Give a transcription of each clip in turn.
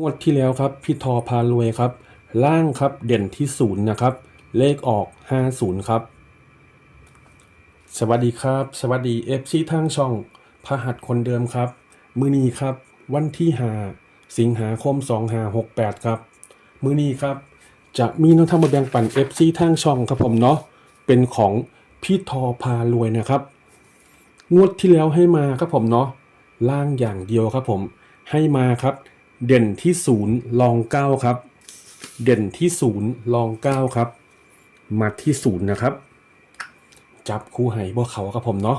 งวดที่แล้วครับพี่ทอพารวยครับ ล่างครับเด่นที่ศูนย์นะครับ เลขออก 50 ครับ สวัสดีครับ สวัสดีเอฟซีทางช่องพหัสคนเดิมครับ มือนี้ครับ วันที่หาสิงหาคม2568 ครับ มือนี้ครับ จะมีน้องทำมาแบ่งปันเอฟซีทางช่องครับผมเนาะเป็นของพี่ทอพารวยนะครับ งวดที่แล้วให้มาครับผมเนาะล่างอย่างเดียวครับผมให้มาครับ เด่นที่ศูนย์ลองเก้าครับ เด่นที่ศูนย์ลองเก้าครับมาที่ศูนย์นะครับ จับคู่ไห่บ่เขาครับผมเนาะ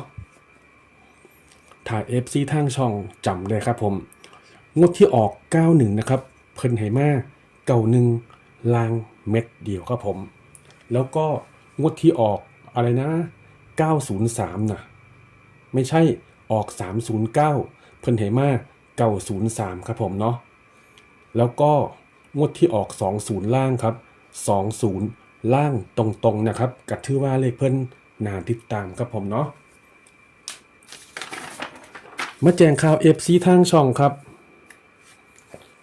ถ่ายเอฟซีทางช่องจำเลยครับผม งดที่ออก 91 นะครับ เพิ่นไหมาเก่าหนึ่งลางเม็ดเดียวครับผม แล้วก็งดที่ออกอะไรนะ 903นะไม่ใช่ออก 309 เพิ่นไหมา 903 ครับผมเนาะแล้วก็งวดที่ออก 20 ล่างครับ 20 ล่างตรงๆนะครับกัดถือว่าเลขเพิ่นนาติดตามครับผมเนาะมาแจ้งข่าว FC ทางช่องครับ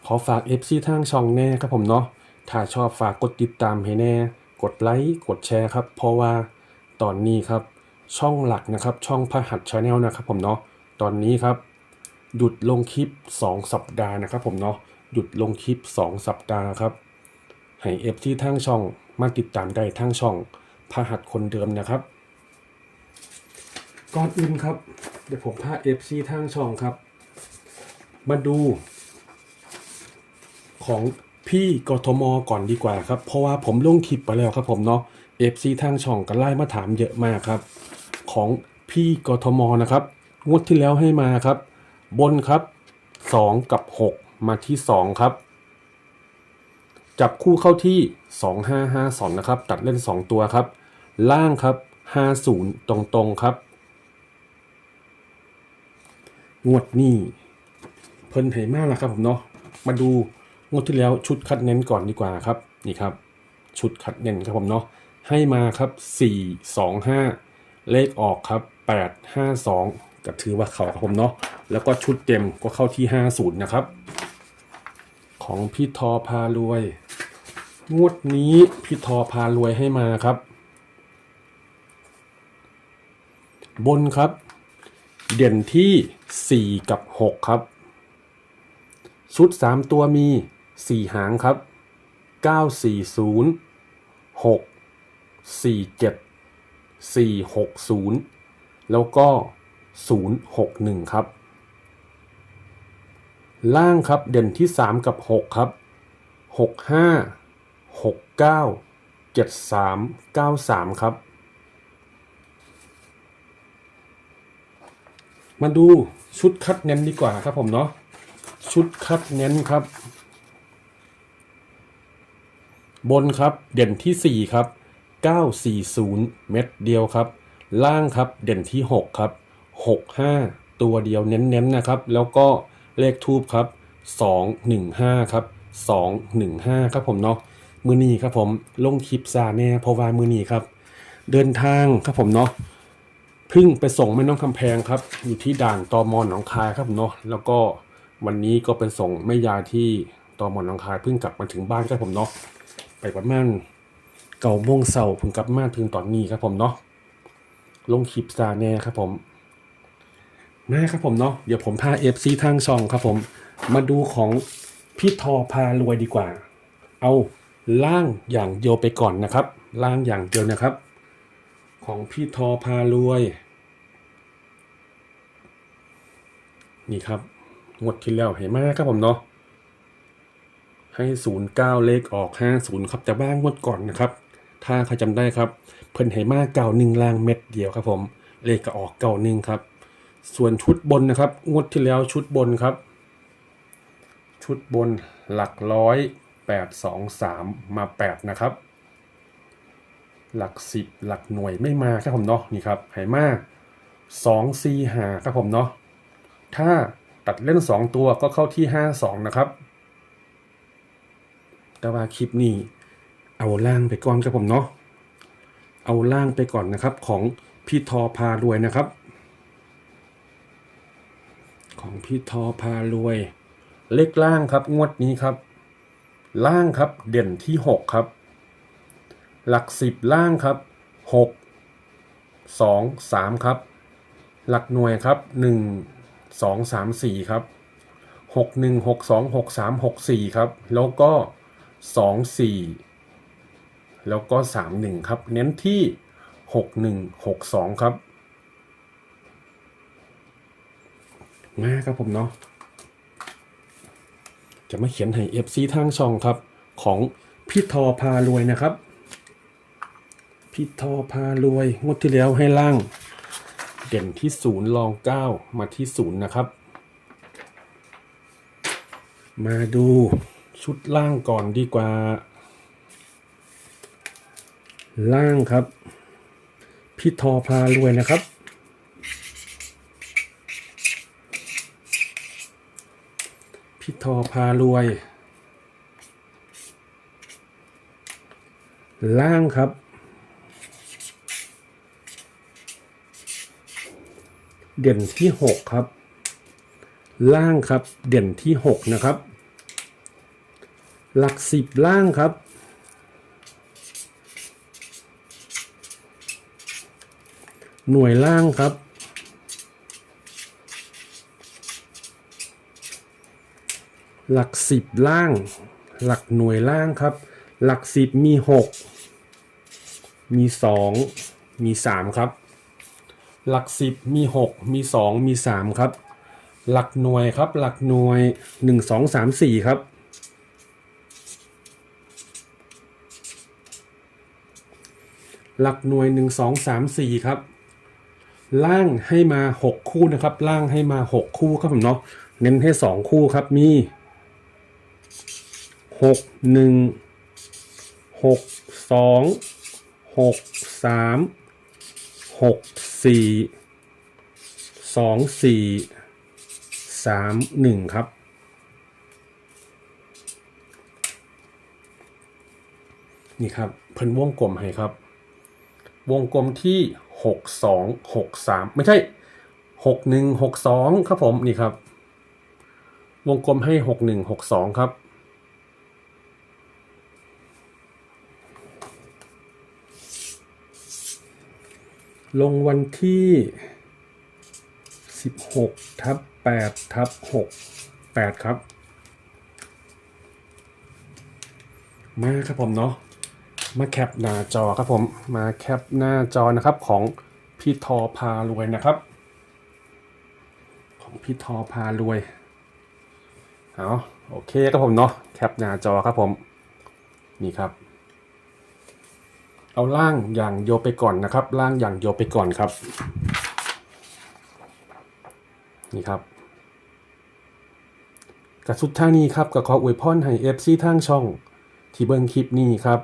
ขอฝาก FC ทางช่องแน่ครับผมเนาะถ้าชอบฝากกดติดตามให้แน่ กดไลค์กดแชร์ครับ เพราะว่าตอนนี้ครับช่องหลักนะครับ ช่องพหัสชาแนลนะครับผมเนาะตอนนี้ครับ หยุดลงคลิป 2 สัปดาห์นะครับผมเนาะหยุดลงคลิป 2 สัปดาห์ครับให้เอฟที่ทางช่องมาติดตามได้ทางช่องพหัสคนเดิมนะครับ ก่อนอื่นครับ เดี๋ยวผมพาเอฟซีทางช่องครับ มาดู ของพี่กทมก่อนดีกว่าครับ เพราะว่าผมลงคลิปไปแล้วครับผมเนาะเอฟซีทางช่องก็ไล่มาถามเยอะมากครับ ของพี่กทมนะครับ งวดที่แล้วให้มาครับ บนครับ 2 กับ 6 มาที่ 2 ครับ จับคู่เข้าที่ 2552 นะครับ ตัดเล่น 2 ตัวครับ ล่างครับ 50 ตรงๆครับ งวดนี้เพิ่นไหมากแล้วครับผมเนาะมาดูงวดที่แล้วชุดคัดเน้นก่อนดีกว่าครับนี่ครับ ชุดคัดเน้นครับผมเนาะให้มาครับ 4 2 5 เลขออกครับ 8 5 2ก็ถือว่าเขาครับผมเนาะ แล้วก็ชุดเต็มก็เข้าที่ 50 นะครับ ของพี่ทอพารวย งวดนี้พี่ทอพารวยให้มาครับ บนครับ เด่นที่ 4 กับ 6 ครับ ชุด 3 ตัวมี 4 หางครับ 940 6 47 460 แล้วก็ 061 ครับ ล่างครับเด่นที่ 3 กับ 6 ครับ 65 69 73 93 ครับ มาดูชุดคัดเน้นดีกว่าครับผมเนาะชุดคัดเน้นครับ บนครับเด่นที่ 4 ครับ 940 เม็ดเดียวครับ ล่างครับเด่นที่ 6 ครับ 65 ตัวเดียวเน้นๆนะครับ แล้วก็ เลขทูบครับ 215 ครับ 215 ครับผมเนาะมือนีครับผมลงคลิปซาแน่เพราะว่ามือนีครับ เดินทางครับผมเนาะพิ่งไปส่งแม่น้องคำแพงครับ อยู่ที่ด่านตอมอนหนองคายครับผมเนาะแล้วก็วันนี้ก็ไปส่งแม่ยายที่ตอมอนหนองคายเพิ่งกลับมาถึงบ้านครับผมเนาะไปประมาณเก่าโมงเสาร์เพิ่งกลับมาถึงตอนนี้ครับผมเนาะลงคลิปซาแน่ครับผม มาครับผมเนาะเดี๋ยวผมพาเอฟซีทางช่องครับผมมาดูของพี่ทอพารวยดีกว่า เอาล่างอย่างเดียวไปก่อนนะครับ ล่างอย่างเดียวนะครับ ของพี่ทอพารวย นี่ครับงวดที่แล้วเห็นมากครับผมเนาะให้ศูนย์เก้าเลขออกห้าศูนย์ครับแต่ว่างวดก่อนนะครับ ถ้าใครจำได้ครับ เพิ่นไหมากเก่าหนึ่งล่างเม็ดเดียวครับผม เลขก็ออกเก่าหนึ่งครับ ส่วนชุดบนนะครับ งวดที่แล้วชุดบนครับ ชุดบนหลักร้อยแปดสองสามมาแปดนะครับ หลักสิบหลักหน่วยไม่มาครับผมเนาะนี่ครับไหมากสองสี่หาครับผมเนาะถ้าตัดเล่นสองตัวก็เข้าที่ห้าสองนะครับ แต่ว่าคลิปนี้เอาล่างไปก่อนครับผมเนาะเอาล่างไปก่อนนะครับของพี่ทอพารวยนะครับ ของพี่ทอพารวย เลขล่างครับงวดนี้ครับ ล่างครับเด่นที่หกครับ หลักสิบล่างครับหกสองสามครับ หลักหน่วยครับหนึ่งสองสามสี่ครับหกหนึ่งหกสองหกสามหกสี่ครับ แล้วก็สองสี่แล้วก็สามหนึ่งครับ เน้นที่หกหนึ่งหกสองครับ มาครับผมเนาะจะมาเขียนให้ FC ทางช่องครับ ของพี่ทอพารวยนะครับพี่ทอพารวยงวดที่แล้วให้ล่าง เด่นที่ศูนย์รองเก้ามาที่ศูนย์นะครับ มาดูชุดล่างก่อนดีกว่า ล่างครับ พี่ทอพารวยนะครับ พี่ทอพารวย ล่างครับ เด่นที่หกครับ ล่างครับ เด่นที่หกนะครับ หลักสิบล่างครับ หน่วยล่างครับ หลักสิบล่าง หลักหน่วยล่างครับ หลักสิบมีหกมีสองมีสามครับ หลักสิบมีหกมีสองมีสามครับ หลักหน่วยครับ หลักหน่วยหนึ่งสองสามสี่ครับหลักหน่วยหนึ่งสองสามสี่ครับ ล่างให้มาหกคู่นะครับ ล่างให้มาหกคู่ครับผมเนาะ เน้นให้สองคู่ครับ มี หกหนึ่งหกสองหกสามหกสี่สองสี่สามหนึ่งครับ นี่ครับ เพิ่นวงกลมให้ครับ วงกลมที่หกสองหกสามไม่ใช่หกหนึ่งหกสองครับผมนี่ครับ วงกลมให้หกหนึ่งหกสองครับ ลงวันที่สิบหกทับแปดทับหกแปดครับ มาครับผมเนาะมาแคปหน้าจอครับผมมาแคปหน้าจอนะครับของพี่ทอพารวยนะครับ ของพี่ทอพารวยเอาโอเคครับผมเนาะแคปหน้าจอครับผมนี่ครับ เอาล่างอย่างโยไปก่อนนะครับ ล่างอย่างโยไปก่อนครับ นี่ครับกับสุดท้ายนี้ครับก็ขออวยพรให้เอฟซีทางช่อง ที่เบิ่งคลิปนี้ครับ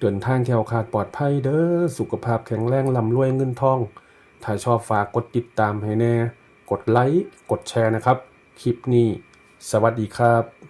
เดินทางแคล้วคลาดปลอดภัยเด้อสุขภาพแข็งแรงลำรวยเงินทอง ถ้าชอบฝากกดติดตามให้แน่ กดไลค์ กดแชร์นะครับ คลิปนี้ สวัสดีครับ